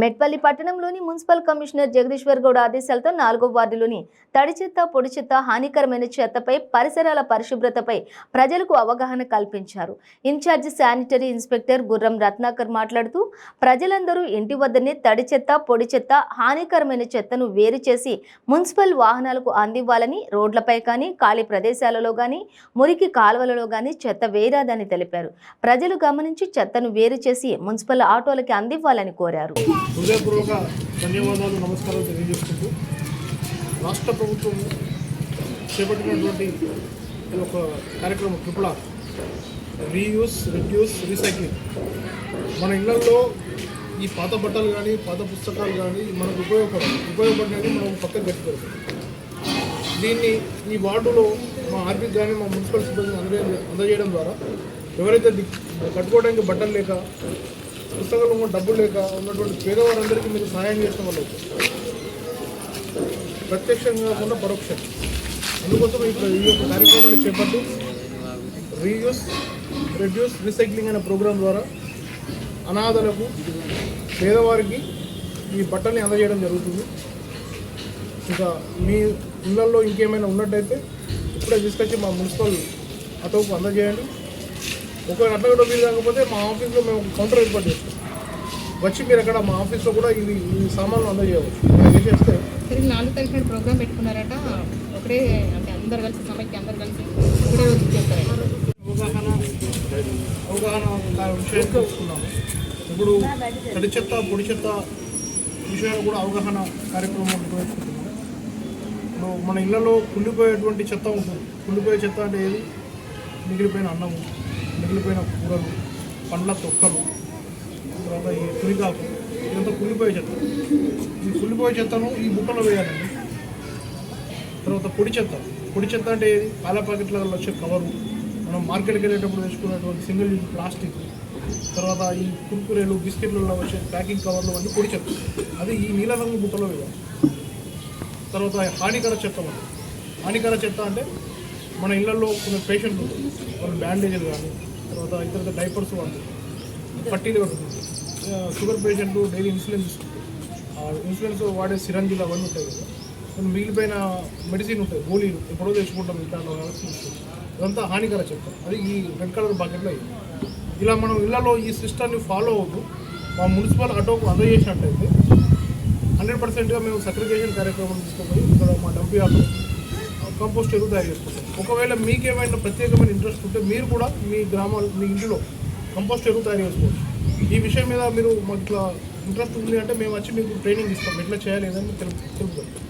మెట్పల్లి పట్టణంలోని municipal commissioner Jagadishwar Goud ఆదేశాలతో నాలుగో వార్డులోని తడి చెత్త పొడి చెత్త హానికరమైన చెత్తపై పరిసరాల పరిశుభ్రతపై ప్రజలకు అవగాహన కల్పించారు. ఇన్ఛార్జి శానిటరీ ఇన్స్పెక్టర్ గుర్రం రత్నాకర్ మాట్లాడుతూ ప్రజలందరూ ఇంటి వద్దనే తడి చెత్త పొడి చెత్త హానికరమైన చెత్తను వేరు చేసి మున్సిపల్ వాహనాలకు అందివ్వాలని రోడ్లపై కానీ ఖాళీ ప్రదేశాలలో కానీ మురికి కాలువలలో కానీ చెత్త వేయరాదని తెలిపారు. ప్రజలు గమనించి చెత్తను వేరు చేసి మున్సిపల్ ఆటోలకి అందివ్వాలని కోరారు. హృదయపూర్వక ధన్యవాదాలు నమస్కారాలు తెలియజేసుకుంటూ రాష్ట్ర ప్రభుత్వం చేపట్టినటువంటి ఈ ఒక కార్యక్రమం triple R reuse reduce recycling మన ఇళ్ళలో ఈ పాత బట్టలు కానీ పాత పుస్తకాలు కానీ మనకు ఉపయోగపడవు. ఉపయోగపడినవి మనం పక్కన పెట్టుకోవచ్చు దీన్ని ఈ వార్డులో మా ఆర్బీకి కానీ మా మున్సిపల్ సిబ్బందిని అందజే అందజేయడం ద్వారా ఎవరైతే కట్టుకోవడానికి బట్టలు లేక పుస్తకాలు డబ్బులు లేక ఉన్నటువంటి పేదవారందరికీ మీరు సహాయం చేసిన వాళ్ళు ప్రత్యక్షంగా కాకుండా పరోక్షంగా అందుకోసం ఇప్పుడు ఈ యొక్క కార్యక్రమాన్ని చేపట్టి రీయూస్ రెడ్యూస్ రీసైక్లింగ్ అనే ప్రోగ్రాం ద్వారా అనాథలకు పేదవారికి ఈ బట్టల్ని అందజేయడం జరుగుతుంది. ఇంకా మీ ఇళ్ళల్లో ఇంకేమైనా ఉన్నట్టయితే ఇప్పుడే తీసుకొచ్చి మా మున్సిపల్ ఆటోకు అందజేయండి. ఒకవేళ అట్లా కూడా మీరు కాకపోతే మా ఆఫీస్లో మేము ఒక కౌంటర్ ఏర్పాటు చేస్తాం. వచ్చి మీరు అక్కడ మా ఆఫీస్లో కూడా ఇవి ఈ సామాన్లు అందజేయవచ్చు. ఇక్కడ ఏం చేస్తే? తిరిగి నాలుగు తారీఖు ప్రోగ్రామ్ పెట్టుకున్నారట. ఒకటే అంటే అందరు కలిసి సమైక్య అందరు కలిసి ఒకటే రోజు చేస్తారట. అవగాహన అవగాహన ఒక ఇప్పుడు తడి చెత్త పొడి చెత్త విషయాలు కూడా అవగాహన కార్యక్రమం నిర్వహిస్తున్నాము ఇప్పుడు మన ఇళ్ళలో కుళ్ళిపోయేటువంటి చెత్త ఉంటుంది. కుళ్ళిపోయే చెత్త అంటే ఏది? మిగిలిపోయిన అన్నము. మిగిలిపోయిన కూరలు పండ్ల తొక్కలు తర్వాత ఈ తురిగాకు ఇదంతా కుళ్ళిపోయే చెత్త. ఈ కుళ్ళిపోయే చెత్తను ఈ బుట్టలో వేయాలండి. తర్వాత పొడి చెత్త. పొడి చెత్త అంటే ఏది? పాల ప్యాకెట్లలో వచ్చే కవరు. మనం మార్కెట్కి వెళ్ళేటప్పుడు తెచ్చుకున్నటువంటి సింగిల్ యూజ్ ప్లాస్టిక్. తర్వాత ఈ కుర్కురేలు బిస్కెట్లలో వచ్చే ప్యాకింగ్ కవర్లు అన్నీ పొడి చెత్త. అది ఈ నీల రంగు బుట్టలో వేయాలి. తర్వాత హానికర చెత్త హానికర చెత్త అంటే మన ఇళ్ళలో కొన్ని పేషెంట్లు వాళ్ళు బ్యాండేజీలు కానీ తర్వాత ఇతర డైపర్స్ వాళ్ళు పట్టీలు కట్టుకుంటారు షుగర్ పేషెంట్ డైలీ ఇన్సులిన్ తీసుకుంటారు. ఆ ఇన్సులిన్స్ వాడే సిరంజీలు అవన్నీ ఉంటాయి కదా. కొన్ని మిగిలిపోయిన మెడిసిన్ ఉంటాయి. గోళీలు ఎప్పుడో తెచ్చుకుంటాం ఇంట్లో ఇదంతా హానికర చెత్త అది ఈ రెడ్ కలర్ బకెట్లో ఇలా మనం ఇళ్ళలో ఈ సిస్టమ్ని ఫాలో అవుతూ మా మున్సిపల్ ఆటోకు అందజేసినట్టయితే హండ్రెడ్ పర్సెంట్గా మేము సర్టిఫికేషన్ కార్యక్రమం తీసుకుపోయి ఇక్కడ మా డంపీ ఆటో కంపోస్ట్ ఎరువు తయారు చేసుకుంటాం ఒకవేళ మీకేమైనా ప్రత్యేకమైన ఇంట్రెస్ట్ ఉంటే మీరు కూడా మీ గ్రామాలు మీ ఇంటిలో కంపోస్ట్ ఎరువు తయారు చేసుకోవచ్చు. ఈ విషయం మీద మీరు మాకు ఇట్లా ఇంట్రెస్ట్ ఉంది అంటే మేము వచ్చి మీకు ట్రైనింగ్ ఇస్తాం. ఎట్లా చేయాలి ఏదని తెలుపు తెలుపుతాం.